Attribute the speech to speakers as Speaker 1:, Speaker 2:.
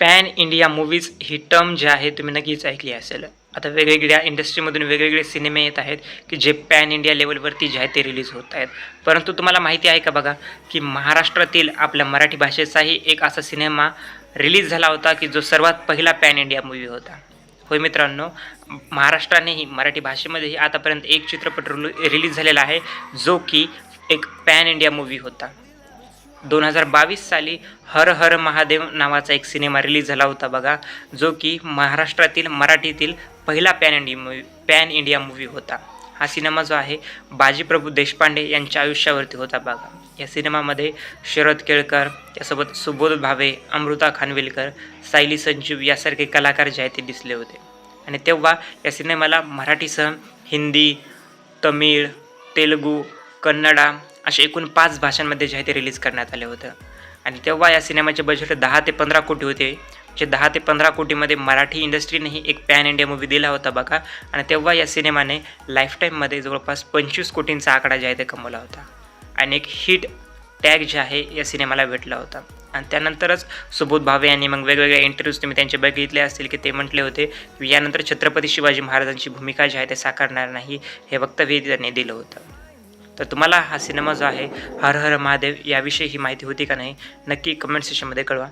Speaker 1: Pan India movies ही term जी आहे तुम्ही नक्कीच ऐकली असेल. आता वेगवेगळ्या इंडस्ट्रीमधून वेगवेगळे सिनेमे येत आहेत की जे पॅन इंडिया लेवलवरती जे आहे ते रिलीज होत आहेत. परंतु तुम्हाला माहिती आहे का बघा की महाराष्ट्रातील आपल्या मराठी भाषेचाही एक असा सिनेमा रिलीज झाला होता की जो सर्वात पहिला पॅन इंडिया मूवी होता. होय मित्रांनो महाराष्ट्रानेही मराठी भाषेमध्येही आतापर्यंत एक चित्रपट रिलीज झालेला आहे जो की एक पॅन इंडिया मूवी होता. दोन हजार बावीस साली हर हर महादेव नावाचा एक सिनेमा रिलीज झाला होता बघा जो की महाराष्ट्रातील मराठीतील पहिला pan India movie pan India movie होता. हा सिनेमा जो आहे बाजीप्रभू देशपांडे यांच्या आयुष्यावरती होता बघा. या सिनेमामध्ये शरद केळकर त्यासोबत सुबोध भावे अमृता खानविलकर सायली संजीव यासारखे कलाकार जे आहेत ते दिसले होते. आणि तेव्हा या सिनेमाला मराठीसह हिंदी तमिळ तेलुगू कन्नडा असे एकूण पाच भाषांमध्ये जे आहे ते रिलीज करण्यात आलं होतं. आणि तेव्हा या सिनेमाचे बजेट दहा ते पंधरा कोटी होते. जे दहा ते पंधरा कोटीमध्ये मराठी इंडस्ट्रीनेही एक पॅन इंडिया मूवी दिला होता बघा. आणि तेव्हा या सिनेमाने लाईफटाईममध्ये जवळपास पंचवीस कोटींचा आकडा जे आहे ते कमवला होता. आणि एक हिट टॅग जे आहे या सिनेमाला भेटला होता. आणि त्यानंतरच सुबोध भावे यांनी मग वेगवेगळे इंटरव्ह्यूज तुम्ही त्यांचे बघितले असतील की ते म्हटले होते की यानंतर छत्रपती शिवाजी महाराजांची भूमिका जी आहे ते साकारणार नाही हे वक्तव्य त्यांनी दिलं होतं. तर तुम्हाला हा सिनेमा जो आहे हर हर महादेव याविषयी ही माहिती होती का नाही नक्की कमेंट सेशनमध्ये कळवा.